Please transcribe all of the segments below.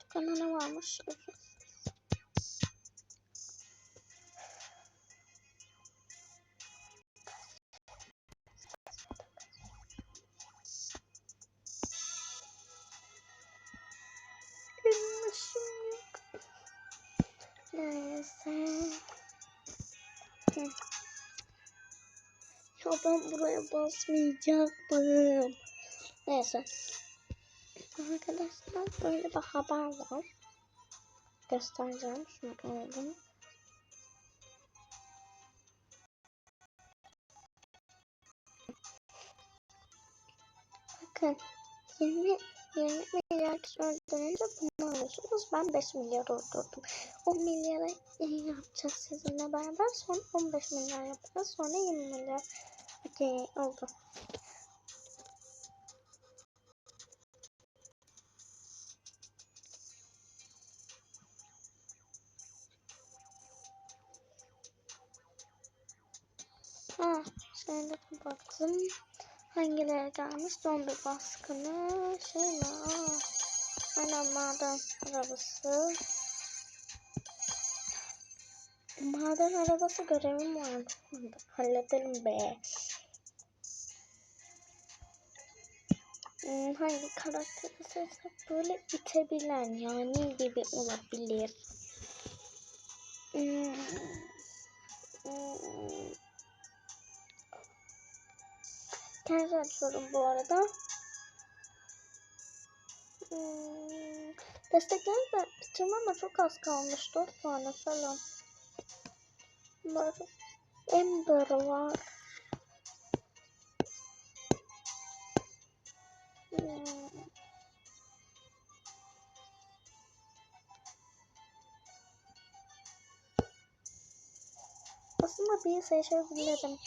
Dükkanda ne varmış? Elmişim ben buraya basmayacaktım. Neyse. Arkadaşlar böyle bir haber var. Göstereceğim. Şunu alalım. Bakın 20 20 milyar kişi öldürünce bunu alıyorsunuz. Ben 5 milyar öldürdüm. 10 milyara yapacağız sizinle beraber. Sonra 15 milyar yapacağız. Sonra 20 milyar. Okey oldu. Ha, şöyle bir baktım. Hangileri gelmiş? Zombi baskını. Mi? Aa, aynen maden arabası. Maden arabası görevim var. Halledelim be. Hangi karakteri seçsek böyle itebilen yani gibi olabilir. Hmm. Hmm. Kendi açıyorum bu arada. Hmm. Destekleri de bitirme ama çok az kalmış. 4 tane falan. Var. Ember var. Aslında bir seçebilirim.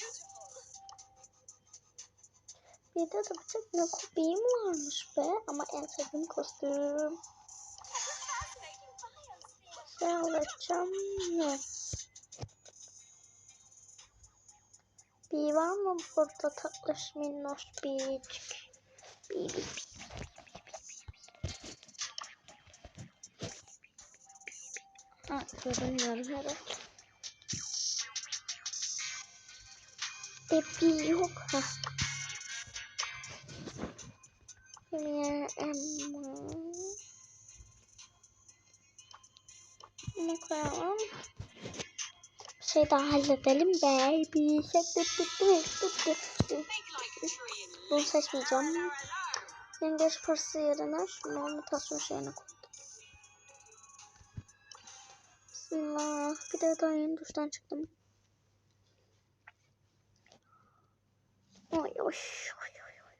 Bir de bıçak ne kopyayım varmış be. Ama en sevdiğim kostüm. Şey alacağım mı? Bir var mı burada tatlış minnoş bir bir bir Ha, görünmüyorum herhalde. Epi yok. Ha. Ya Emma. Ne koyalım? Bir şey daha halledelim baby. Bunu seçmeyeceğim. Yengeç fırsı yerine şunu imitasyon şeyine koydum. Bismillah. Bir de daha yeni duştan çıktım. Oy oy oy oy.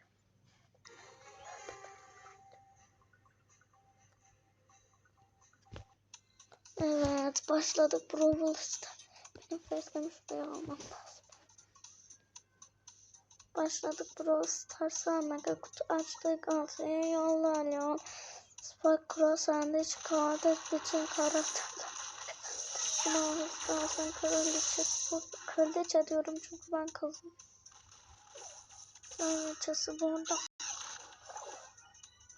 Evet başladık Brawl. Benim face'imi şuraya almam lazım. Başladık Brawl Stars'a mega kutu açtık. Altıya yolla Leon. Spark Cross sandviç çıkardık. Bütün karakterler. Şunu lazım. Kraliçe. Kraliçe diyorum çünkü ben kızım. Kraliçesi burada.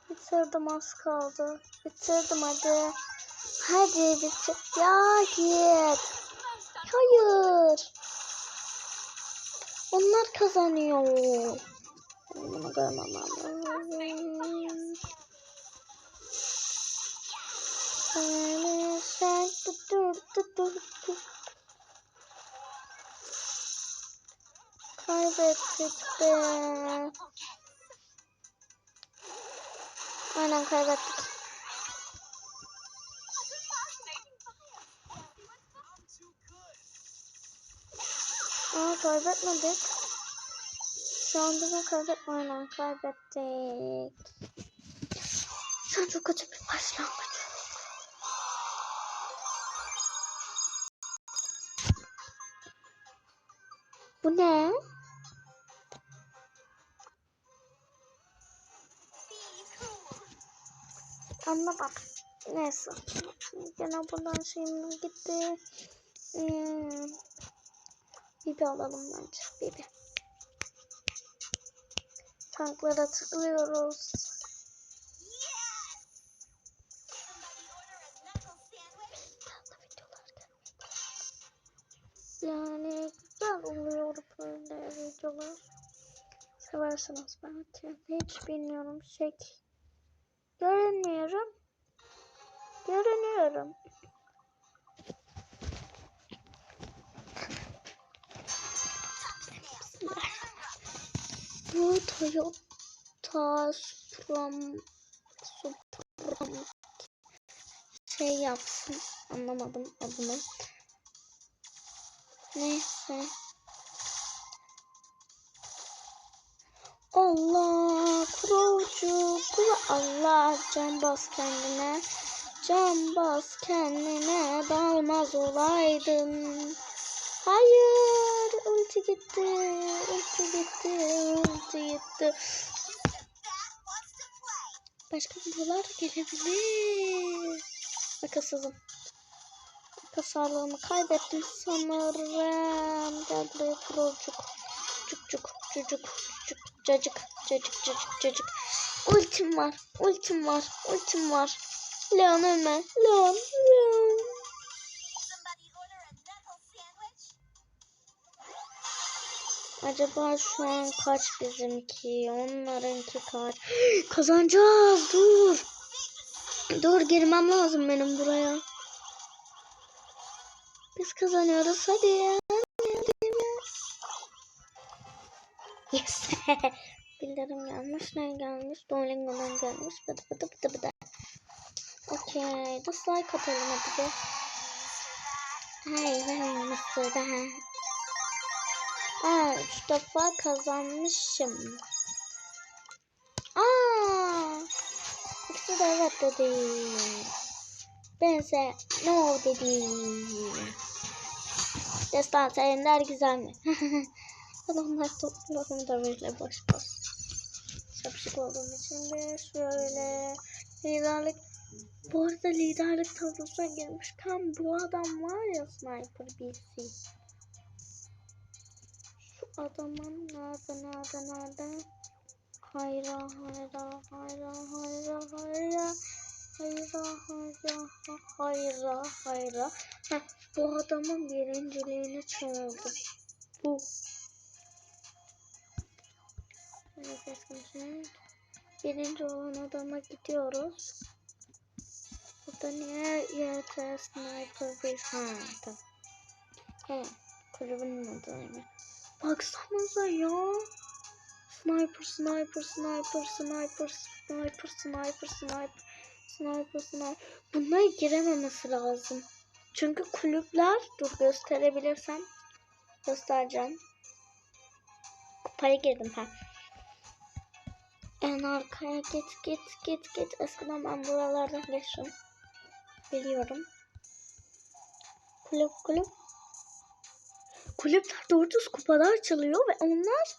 Bitirdim az kaldı. Bitirdim hadi. Hadi bitir. Ya git. Hayır. Onlar kazanıyor. Bunu görmem lazım. Sen dur dur dur dur. Kaybettik be. Aynen kaybettik. Aa kaybetmedik. Şu anda da kaybetme aynen kaybettik. Şu an çok kötü bir başlangıç. Bu ne? Anla bak. Neyse. Gene buradan şeyim gitti. Hmm. Bibi alalım bence. Bibi. Tanklara tıklıyoruz. Yani güzel oluyor böyle videolar. Seversiniz belki. Hiç bilmiyorum. Şey. Görünmüyorum. Görünüyorum. Bu Toyota Supram Supram şey yapsın. Anlamadım adını. Neyse. Allah kurucu kuru Allah can bas kendine can bas kendine dalmaz olaydın. Hayır ulti gitti ulti gitti ulti gitti. Başka videolar gelebilir. Akılsızım. Akıl kaybettim sanırım. Gel buraya kurucuk cuk cuk cucuk cacık cacık cacık cacık ultim var ultim var ultim var Leon ölme Leon Leon Acaba şu an kaç bizimki? Onlarınki kaç? Kazanacağız. Dur. Dur girmem lazım benim buraya. Biz kazanıyoruz. Hadi. Yes. Bildirim gelmiş. Ne gelmiş? Duolingo'dan gelmiş. Bıdı bıdı bıdı bıdı. Okey. Dislike atalım hadi de. Hey ben Mısır'da. Aa, üç defa kazanmışım. Aa, ikisi de evet dedi. Bense no dedi. Destan seninler güzel mi? Adamlar topluyorum da böyle boş boş. Şapşık olduğum için de şöyle liderlik bu arada liderlik tablosuna girmişken bu adam var ya sniper BC. Şu adamın nerede nerede nerede? Hayra hayra hayra hayra hayra hayra hayra hayra hayra. Heh, bu adamın birinciliğini Birinci olan adama gidiyoruz. Burada niye YT Sniper bir ha tamam. He, kulübünün adıymış. Baksanıza ya. Sniper, sniper, sniper, sniper, sniper, sniper, sniper, sniper, sniper. Bunlara girememesi lazım. Çünkü kulüpler, dur gösterebilirsem göstereceğim. Kupaya girdim ha. En arkaya git git git git. Eskiden ben buralardan geçtim. Biliyorum. Kulüp kulüp. Kulüpler doğru düz kupalar çalıyor ve onlar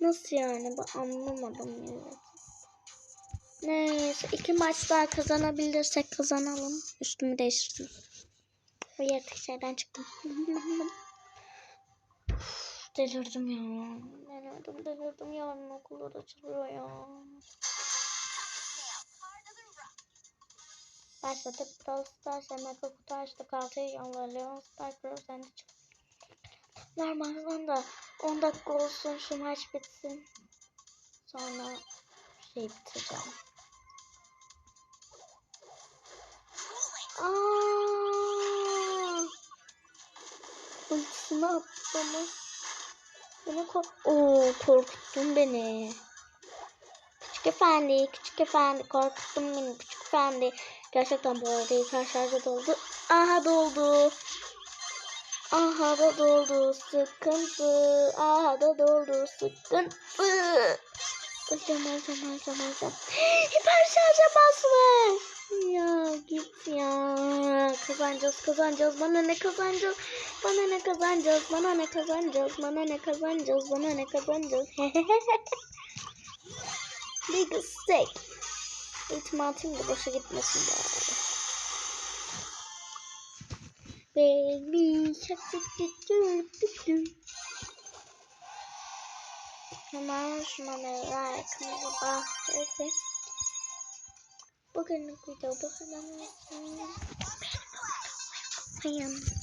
nasıl yani ben anlamadım. Neyse iki maç daha kazanabilirsek kazanalım. Üstümü değiştirdim. O yaratık şeyden çıktım. delirdim ya. Delirdim delirdim yarın okullar açılıyor ya. Başladık. Emeka Kutu açtık. 6 yanlar Leon Star Pro sende çık. Normalden da 10 dakika olsun şu maç bitsin. Sonra şey bitireceğim. Aa! Ultisini attı ama. Beni kork... Oo, korkuttun beni. Küçük efendi, küçük efendi. Korkuttun beni küçük efendi. Gerçekten bu arada yeter şarjı doldu. Aha doldu. Aha da doldu sıkıntı. Aha da doldu sıkıntı. Öleceğim öleceğim öleceğim öleceğim. Hiper şarja basmış. Ya git ya. Kazanacağız kazanacağız. Bana ne kazanacağız? Bana ne kazanacağız? Bana ne kazanacağız? Bana ne kazanacağız? Bana ne kazanacağız? Big steak. İltimatım da boşa gitmesin arada. baby do. Hemen şuna like'ımızı bastık. Bugünlük video bu kadar olsun. Hayır.